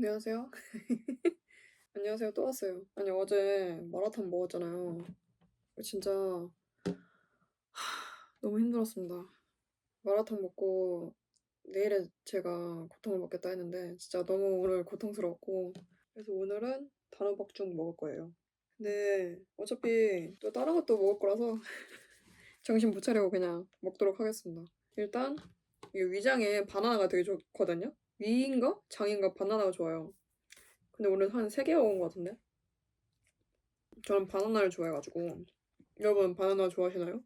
안녕하세요. 안녕하세요. 또 왔어요. 아니, 어제 마라탕 먹었잖아요. 진짜 너무 힘들었습니다. 마라탕 먹고 내일에 제가 고통을 먹겠다 했는데 진짜 너무 오늘 고통스러웠고 그래서 오늘은 단호박죽 먹을 거예요. 근데 어차피 또 다른 것도 먹을 거라서 정신 못 차리고 그냥 먹도록 하겠습니다. 일단 이 위장에 바나나가 되게 좋거든요. 위인가 장인가 바나나가 좋아요. 근데 오늘 한 3개 먹은 것 같은데? 저는 바나나를 좋아해가지고. 여러분 바나나 좋아하시나요?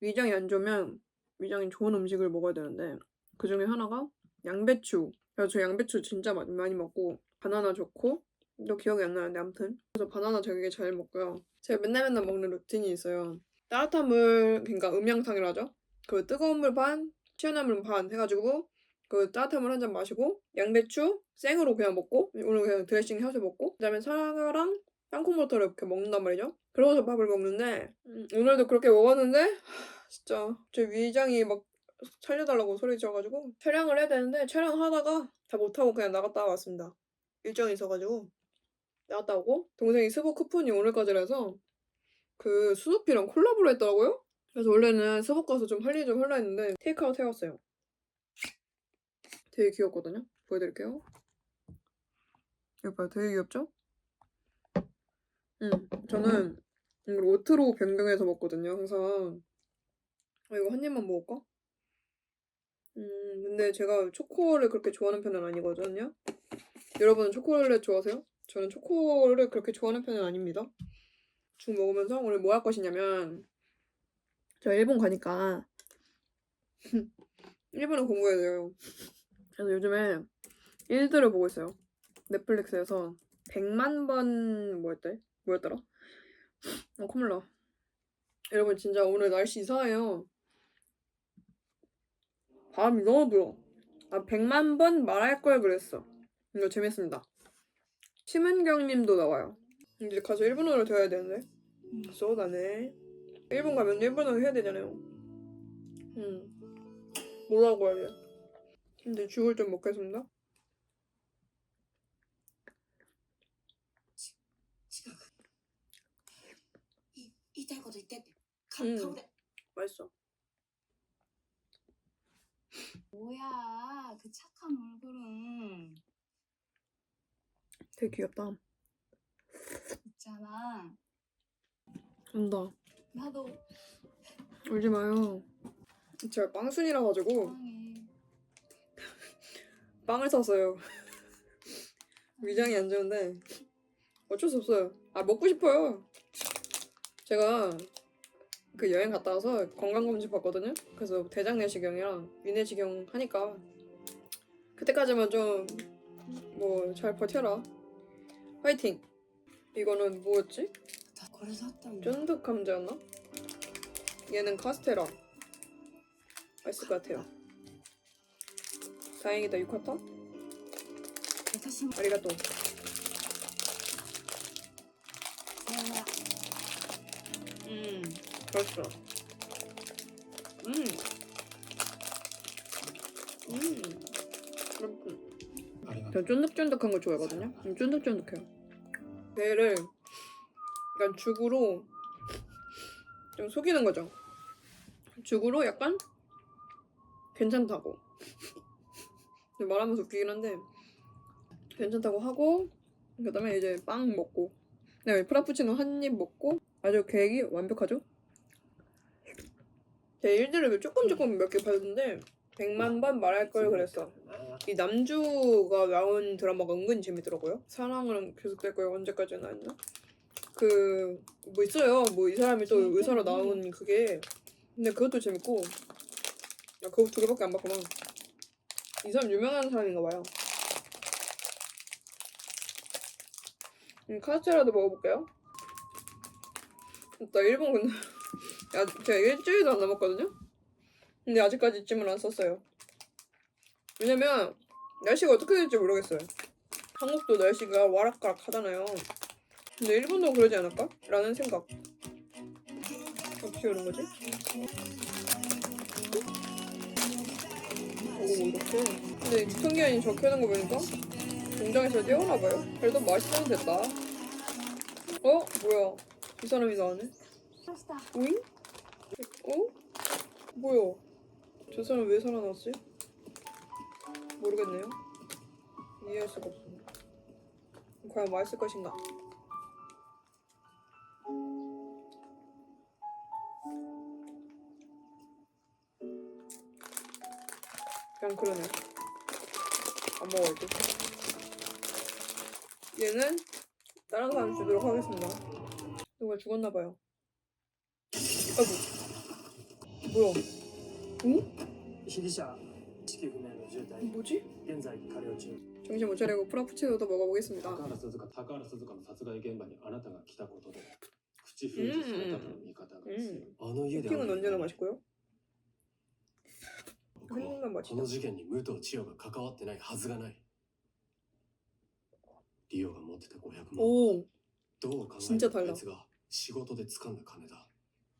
위장이 안 좋으면 위장이 좋은 음식을 먹어야 되는데 그 중에 하나가 양배추. 그래서 저 양배추 진짜 많이, 먹고 바나나 좋고 또 기억이 안 나는데 아무튼. 그래서 바나나 되게 잘 먹고요. 제가 맨날 맨날 먹는 루틴이 있어요. 따뜻한 물 그러니까 음양탕이라 하죠? 그 뜨거운 물 반, 시원한 물 반 해가지고 그 따뜻한 물 한 잔 마시고 양배추 생으로 그냥 먹고 오늘 그냥 드레싱 해서 먹고 그다음에 사과랑 땅콩버터를 이렇게 먹는단 말이죠. 그러고서 밥을 먹는데 음, 오늘도 그렇게 먹었는데 하, 진짜 제 위장이 막 살려달라고 소리 지어가지고 촬영을 해야 되는데 촬영하다가 다 못하고 그냥 나갔다 왔습니다. 일정이 있어가지고 나갔다 오고 동생이 스보 쿠폰이 오늘까지라서 그 수누피랑 콜라보를 했더라고요. 그래서 원래는 스보 가서 좀 할 일 좀 하려 했는데 테이크아웃 해왔어요. 되게 귀엽거든요. 보여드릴게요. 이거 봐요. 되게 귀엽죠? 응. 저는 이걸 오트로 변경해서 먹거든요. 항상. 아, 이거 한 입만 먹을까? 음, 근데 제가 초코를 그렇게 좋아하는 편은 아니거든요. 여러분은 초콜릿 좋아하세요? 저는 초코를 그렇게 좋아하는 편은 아닙니다. 죽 먹으면서 오늘 뭐 할 것이냐면 저 일본 가니까 일본어 공부해야 돼요. 그래서 요즘에 일들을 보고 있어요. 넷플릭스에서 100만 번 뭐였대? 뭐였더라? 어, 콧물 나. 여러분 진짜 오늘 날씨 이상해요. 바람이 너무 불어. 아 100만 번 말할 걸 그랬어. 이거 재밌습니다. 심은경 님도 나와요. 이제 가서 일본어를 배워야 되는데. 쏘다네. 일본 가면 일본어 해야 되잖아요. 음. 뭐라고 해야 돼? 근데 죽을 좀 먹겠습니다. 음. 맛있어. 뭐야 그 착한 얼굴은 되게 귀엽다. 있잖아. 온다. 나도 울지 마요. 제가 빵순이라 가지고. 사랑해. 빵을 샀어요. 아. 위장이 안 좋은데 어쩔 수 없어요. 아 먹고 싶어요. 제가 그 여행 갔다 와서 건강검진 받거든요. 그래서 대장 내시경이랑 위내시경 하니까 그때까지만 좀 뭐 잘 버텨라. 화이팅. 이거는 뭐였지? 다 그걸 샀단 쫀득 감자였나? 얘는 카스테라. 맛있을 것 같아요. 아, 다행이다. 유카타 아리가또. 음 맛있어 음음 맛있어 전 쫀득쫀득한 걸 좋아하거든요? 좀 쫀득쫀득해요. 배를 약간 죽으로 좀 속이는 거죠. 죽으로 약간 괜찮다고. 말하면서 웃기긴 한데 괜찮다고 하고 그다음에 이제 빵 먹고 그다음에 프라푸치노 한 입 먹고 아주 계획이 완벽하죠. 제 일들을 조금 조금 몇 개 봤는데 100만 번 말할 걸 그랬어. 이 남주가 나온 드라마가 은근히 재밌더라고요. 사랑은 계속될 거예요. 언제까지 나왔나? 그 뭐 있어요. 뭐 이 사람이 또 의사로 나온 그게 근데 그것도 재밌고 나 그거 두 개밖에 안 봤구나. 이 사람 유명한 사람인가 봐요. 음, 카스테라도 먹어볼게요. 나 일본 근데 야, 제가 일주일도 안 남았거든요. 근데 아직까지 짐을 안 썼어요. 왜냐면 날씨가 어떻게 될지 모르겠어요. 한국도 날씨가 와락가락 하잖아요. 근데 일본도 그러지 않을까? 라는 생각. 어떻게 오는 거지? 오 이렇게 근데 유통기한이 적혀있는 거 보니까 공장에서 뛰어나 봐요. 그래도 맛있으면 됐다 어? 뭐야 이 사람이 나왔네? 오잉? 어? 뭐야 저 사람 왜 살아났지? 모르겠네요 이해할 수가 없어. 과연 맛있을 것인가 그냥 그러네. 안 먹어야지 얘는 다른 사람 주도록 하겠습니다. 누가 죽었나봐요. 아이고. 뭐야? 응? 뭐지? 정신 못 차리고 프라푸치노도 먹어보겠습니다. 음. 음. 치킨은 언제나 맛있고요. 僕は 한입만 こ 맛있다. の事件に武藤千代が関わってないはずがないリオが持ってた500万 오, どう考え 진짜 ても 달라 あいつが仕事で掴んだ金だ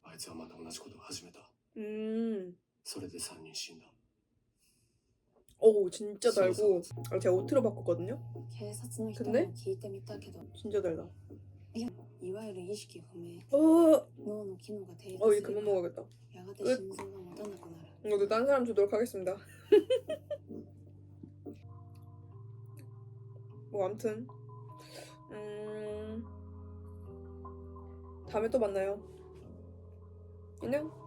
あいつはまた同じことを始めた 음, それで3人死んだ 오, 진짜 달고. 아, 제가 오트로 바꿨거든요. 警察の人に 근데 も聞いてみたけど 진짜 달다. いわゆる意識不明 어, 脳の機能が低下 어, す 이 れ 그만 ば 먹어야겠다. やがて心臓が持たなくなる 이것도 딴 사람 주도록 하겠습니다. 뭐 아무튼 음 다음에 또 만나요. 안녕.